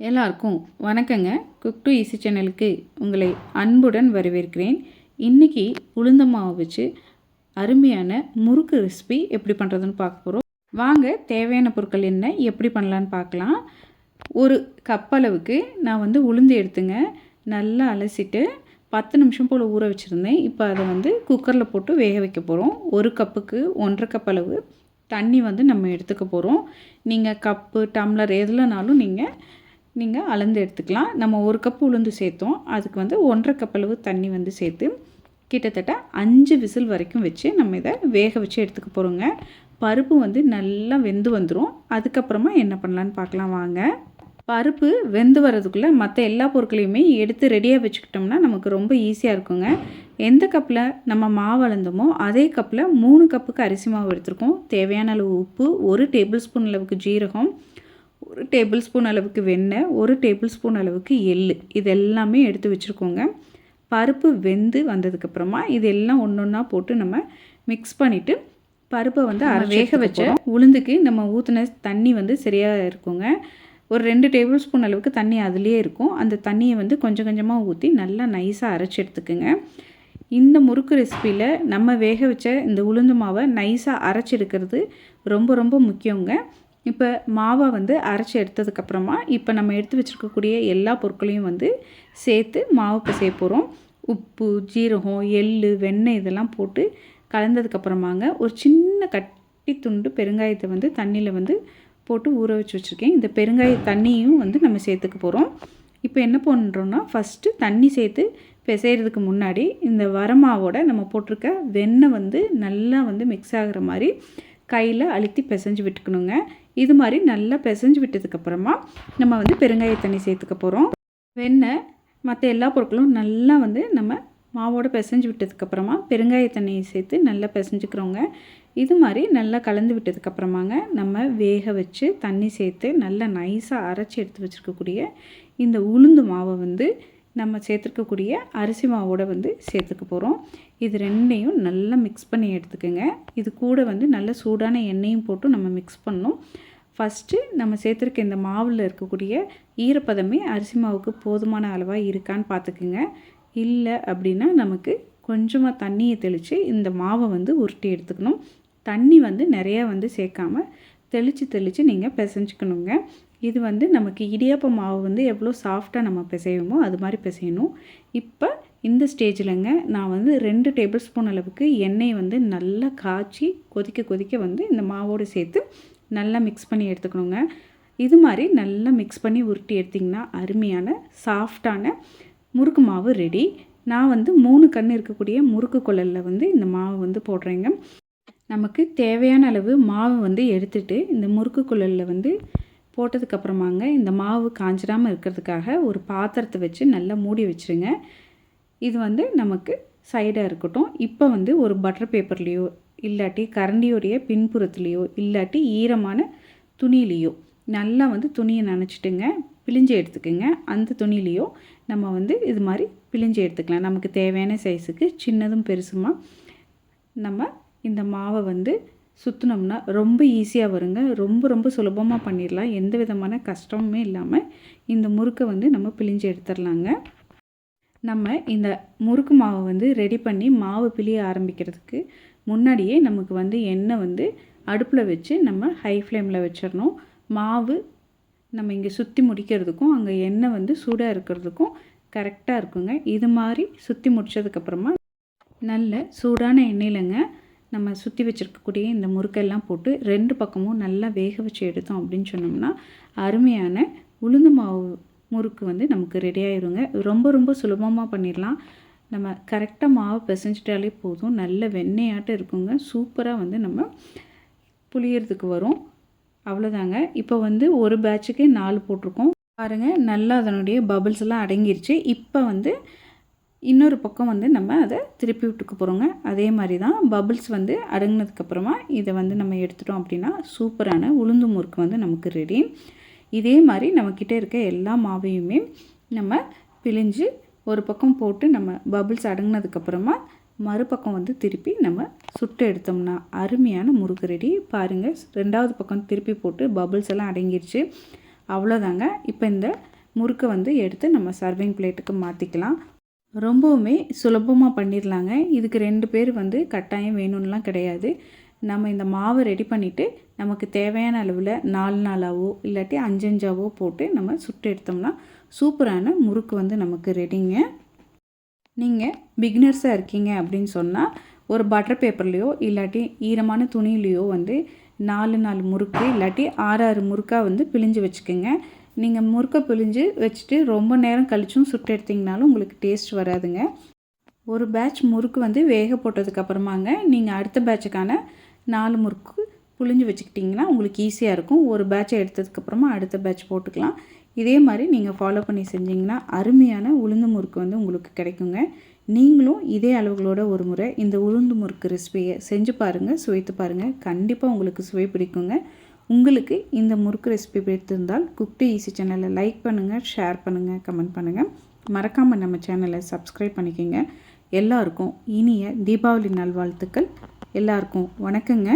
எல்லாருக்கும் வணக்கங்க. Cook to easy சேனலுக்கு உங்களை அன்புடன் வரவேற்கிறேன். இன்றைக்கி உளுந்த மாவு வச்சு அருமையான முறுக்கு ரெசிபி எப்படி பண்ணுறதுன்னு பார்க்க போகிறோம் வாங்க தேவையான பொருட்கள் என்ன எப்படி பண்ணலான்னு பார்க்கலாம். ஒரு கப் அளவுக்கு நான் வந்து உளுந்து எடுத்துங்க. நல்லா அலசிட்டு பத்து நிமிஷம் போல் ஊற வச்சுருந்தேன். இப்போ அதை வந்து குக்கரில் போட்டு வேக வைக்க போகிறோம் ஒரு கப்புக்கு ஒன்றரை கப் அளவு தண்ணி வந்து நம்ம எடுத்துக்க போகிறோம் நீங்கள் கப்பு டம்ளர் எதுலனாலும் நீங்கள் நீங்கள் அளந்து எடுத்துக்கலாம். நம்ம ஒரு கப் உளுந்து சேர்த்தோம். அதுக்கு வந்து ஒன்றரை கப் அளவு தண்ணி வந்து சேர்த்து கிட்டத்தட்ட அஞ்சு விசில் வரைக்கும் வச்சு நம்ம இதை வேக வச்சு எடுத்துக்க போகிறோங்க பருப்பு வந்து நல்லா வெந்து வந்துடும் அதுக்கப்புறமா என்ன பண்ணலான்னு பார்க்கலாம் வாங்க. பருப்பு வெந்து வர்றதுக்குள்ளே மற்ற எல்லா பொருட்களையுமே எடுத்து ரெடியாக வச்சுக்கிட்டோம்னா நமக்கு ரொம்ப ஈஸியாக இருக்குங்க. எந்த கப்பில் நம்ம மாவு அளந்தோமோ அதே கப்பில் மூணு கப்புக்கு அரிசி மாவு எடுத்திருக்கோம். தேவையான அளவு உப்பு ஒரு டேபிள் ஸ்பூன் அளவுக்கு ஜீரகம் ஒரு டேபிள் ஸ்பூன் அளவுக்கு வெண்ணெய் ஒரு டேபிள் ஸ்பூன் அளவுக்கு எள் இது எல்லாமே எடுத்து வச்சுருக்கோங்க. பருப்பு வெந்து வந்ததுக்கப்புறமா இது எல்லாம் ஒன்று ஒன்றா போட்டு நம்ம மிக்ஸ் பண்ணிவிட்டு பருப்பை வந்து அரை வேக வச்ச உளுந்துக்கு நம்ம ஊற்றின தண்ணி வந்து சரியாக இருக்குங்க. ஒரு ரெண்டு டேபிள் ஸ்பூன் அளவுக்கு தண்ணி அதுலேயே இருக்கும். அந்த தண்ணியை வந்து கொஞ்சம் கொஞ்சமாக ஊற்றி நல்லா நைஸாக அரைச்சி எடுத்துக்குங்க. இந்த முறுக்கு ரெசிப்பியில் நம்ம வேக வச்ச இந்த உளுந்து மாவை நைஸாக அரைச்சி எடுக்கிறது ரொம்ப ரொம்ப முக்கியங்க. இப்போ மாவை வந்து அரைச்சி எடுத்ததுக்கப்புறமா இப்போ நம்ம எடுத்து வச்சுருக்கக்கூடிய எல்லா பொருட்களையும் வந்து சேர்த்து மாவு பிசைய போகிறோம் உப்பு ஜீரகம் எள் வெண்ணெய் இதெல்லாம் போட்டு கலந்ததுக்கப்புறமாங்க ஒரு சின்ன கட்டி துண்டு பெருங்காயத்தை வந்து தண்ணியில் வந்து போட்டு ஊற வச்சு வச்சுருக்கேன். இந்த பெருங்காய தண்ணியும் வந்து நம்ம சேர்த்துக்க போகிறோம் இப்போ என்ன பண்ணுறோன்னா ஃபஸ்ட்டு தண்ணி சேர்த்து பிசைகிறதுக்கு முன்னாடி இந்த வரமாவோட நம்ம போட்டிருக்க வெண்ணெய் வந்து நல்லா வந்து மிக்ஸ் ஆகிற மாதிரி கையில் அழுத்தி பிசைஞ்சு விட்டுக்கணுங்க. இது மாதிரி நல்லா பிசைஞ்சு விட்டதுக்கப்புறமா நம்ம வந்து பெருங்காய தண்ணி சேர்த்துக்க போகிறோம் வெண்ணெய் மற்ற எல்லா பொருட்களும் நல்லா வந்து நம்ம மாவோடு பிசைஞ்சு விட்டதுக்கப்புறமா பெருங்காய தண்ணியை சேர்த்து நல்லா பிசைஞ்சுக்கிறோங்க. இது மாதிரி நல்லா கலந்து விட்டதுக்கப்புறமாங்க நம்ம வேக வச்சு தண்ணி சேர்த்து நல்லா நைஸாக அரைச்சி எடுத்து வச்சுருக்கக்கூடிய இந்த உளுந்து மாவை வந்து நம்ம சேர்த்துருக்கக்கூடிய அரிசி மாவோட வந்து சேர்த்துக்க போகிறோம் இது ரெண்டையும் நல்லா மிக்ஸ் பண்ணி எடுத்துக்கோங்க. இது கூட வந்து நல்ல சூடான எண்ணெயும் போட்டு நம்ம மிக்ஸ் பண்ணணும். ஃபஸ்ட்டு நம்ம சேர்த்துருக்க இந்த மாவில் இருக்கக்கூடிய ஈரப்பதமே அரிசி மாவுக்கு போதுமான அளவாக இருக்கான்னு பார்த்துக்குங்க. இல்லை அப்படின்னா நமக்கு கொஞ்சமாக தண்ணியை தெளித்து இந்த மாவை வந்து உருட்டி எடுத்துக்கணும். தண்ணி வந்து நிறையா வந்து சேர்க்காம தெளித்து தெளித்து நீங்கள் பிசைஞ்சிக்கணுங்க. இது வந்து நமக்கு இடியாப்ப மாவு வந்து எவ்வளோ சாஃப்டாக நம்ம பிசைவோமோ அது மாதிரி பிசையணும். இப்போ இந்த ஸ்டேஜில்ங்க நான் வந்து ரெண்டு டேபிள் ஸ்பூன் அளவுக்கு எண்ணெய் வந்து நல்லா காய்ச்சி கொதிக்க கொதிக்க வந்து இந்த மாவோடு சேர்த்து நல்லா மிக்ஸ் பண்ணி எடுத்துக்கணுங்க. இது மாதிரி நல்லா மிக்ஸ் பண்ணி உருட்டி எடுத்திங்கன்னா அருமையான சாஃப்டான முறுக்கு மாவு ரெடி நான் வந்து மூணு கண் இருக்கக்கூடிய முறுக்கு குழலில் வந்து இந்த மாவு வந்து போடுறேங்க. நமக்கு தேவையான அளவு மாவு வந்து எடுத்துகிட்டு இந்த முறுக்கு குழலில் வந்து போட்டதுக்கப்புறமாங்க இந்த மாவு காஞ்சிடாமல் இருக்கிறதுக்காக ஒரு பாத்திரத்தை வச்சு நல்லா மூடி வச்சுருங்க. இது வந்து நமக்கு சைடாக இருக்கட்டும். இப்போ வந்து ஒரு பட்டர் பேப்பர்லேயோ இல்லாட்டி கரண்டியோடைய பின்புறத்துலேயோ இல்லாட்டி ஈரமான துணியிலையோ நல்லா வந்து துணியை நினச்சிட்டுங்க பிழிஞ்சு எடுத்துக்கோங்க. அந்த துணியிலையோ நம்ம வந்து இது மாதிரி பிழிஞ்சு எடுத்துக்கலாம். நமக்கு தேவையான சைஸுக்கு சின்னதும் பெருசுமாக நம்ம இந்த மாவை வந்து சுற்றினோம்னா ரொம்ப ஈஸியாக வருங்க. ரொம்ப ரொம்ப சுலபமாக பண்ணிடலாம் எந்த விதமான கஷ்டமுமே இல்லாமல் இந்த முறுக்கை வந்து நம்ம பிழிஞ்சு எடுத்துடலாங்க நம்ம இந்த முறுக்கு மாவை வந்து ரெடி பண்ணி மாவு பிழிய ஆரம்பிக்கிறதுக்கு முன்னாடியே நமக்கு வந்து எண்ணெய் வந்து அடுப்பில் வச்சு நம்ம ஹை ஃப்ளேமில் வச்சிடணும் மாவு நம்ம இங்கே சுற்றி முடிக்கிறதுக்கும் அங்கே எண்ணெய் வந்து சூடாக இருக்கிறதுக்கும் கரெக்டாக இருக்குங்க. இது மாதிரி சுற்றி முடித்ததுக்கப்புறமா நல்ல சூடான எண்ணெயிலங்க நம்ம சுற்றி வச்சுருக்கக்கூடிய இந்த முறுக்கெல்லாம் போட்டு ரெண்டு பக்கமும் நல்லா வேக வச்சு எடுத்தோம் அப்படின்னு சொன்னோம்னா அருமையான உளுந்து மாவு முறுக்கு வந்து நமக்கு ரெடி ஆயிருங்க. ரொம்ப ரொம்ப சுலபமாக பண்ணிடலாம். நம்ம கரெக்டாக மாவு பிசைஞ்சிட்டாலே போதும். நல்ல வெண்ணெயாட்டம் இருக்குங்க. சூப்பராக வந்து நம்ம புளியறதுக்கு வரும். அவ்வளோதாங்க இப்போ வந்து ஒரு பேட்சுக்கு நாலு போட்டிருக்கோம். பாருங்கள் நல்லா அதனுடைய பபிள்ஸ் எல்லாம் அடங்கிருச்சு. இப்போ வந்து இன்னொரு பக்கம் வந்து நம்ம அதை திருப்பி விட்டுக்க போகிறோங்க அதே மாதிரி தான் பபிள்ஸ் வந்து அடங்கினதுக்கப்புறமா இதை வந்து நம்ம எடுத்துட்டோம் அப்படின்னா சூப்பரான உளுந்து முறுக்கு வந்து நமக்கு ரெடி இதே மாதிரி நம்மக்கிட்ட இருக்க எல்லா மாவையுமே நம்ம பிழிஞ்சு ஒரு பக்கம் போட்டு நம்ம பபிள்ஸ் அடங்கினதுக்கப்புறமா மறுபக்கம் வந்து திருப்பி நம்ம சுட்டு எடுத்தோம்னா அருமையான முறுக்கு ரெடி பாருங்கள் ரெண்டாவது பக்கம் திருப்பி போட்டு பபிள்ஸ் எல்லாம் அடங்கிருச்சு. அவ்வளோதாங்க இப்போ இந்த முறுக்கை வந்து எடுத்து நம்ம சர்விங் பிளேட்டுக்கு மாற்றிக்கலாம் ரொம்பவுமே சுலபமாக பண்ணிடலாங்க இதுக்கு ரெண்டு பேர் வந்து கட்டாயம் வேணும்லாம் கிடையாது. நம்ம இந்த மாவை ரெடி பண்ணிவிட்டு நமக்கு தேவையான அளவில் நாலு நாளாவோ இல்லாட்டி அஞ்சஞ்சாவோ போட்டு நம்ம சுட்டு எடுத்தோம்னா சூப்பரான முறுக்கு வந்து நமக்கு ரெடிங்க நீங்கள் பிகினர்ஸாக இருக்கீங்க அப்படின்னு சொன்னால் ஒரு பட்டர் பேப்பர்லேயோ இல்லாட்டி ஈரமான துணியிலையோ வந்து நாலு நாலு முறுக்கு இல்லாட்டி ஆறு ஆறு முறுக்காக வந்து பிழிஞ்சு வச்சுக்கோங்க. நீங்கள் முறுக்கை பிழிஞ்சு வச்சுட்டு ரொம்ப நேரம் கழிச்சும் சுட்டு எடுத்திங்கனாலும் உங்களுக்கு டேஸ்ட் வராதுங்க. ஒரு பேட்ச் முறுக்கு வந்து வேக போட்டதுக்கப்புறமாங்க நீங்கள் அடுத்த பேட்சுக்கான நாலு முறுக்கு புழிஞ்சு வச்சுக்கிட்டிங்கன்னா உங்களுக்கு ஈஸியாக இருக்கும். ஒரு பேட்சை எடுத்ததுக்கப்புறமா அடுத்த பேட்ச் போட்டுக்கலாம். இதே மாதிரி நீங்கள் ஃபாலோ பண்ணி செஞ்சிங்கன்னா அருமையான உளுந்து முறுக்கு வந்து உங்களுக்கு கிடைக்குங்க. நீங்களும் இதே அளவுகளோட ஒரு முறை இந்த உளுந்து முறுக்கு ரெசிபியை செஞ்சு பாருங்கள் சுவைத்து பாருங்கள் கண்டிப்பாக உங்களுக்கு சுவை பிடிக்குங்க. உங்களுக்கு இந்த முறுக்கு ரெசிபி பிடித்திருந்தால் குக்டு ஈஸி சேனலை லைக் பண்ணுங்கள் ஷேர் பண்ணுங்கள் கமெண்ட் பண்ணுங்கள் மறக்காமல் நம்ம சேனலை சப்ஸ்கிரைப் பண்ணிக்கோங்க. எல்லாருக்கும் இனிய தீபாவளி நல்வாழ்த்துக்கள். எல்லாருக்கும் வணக்கங்க.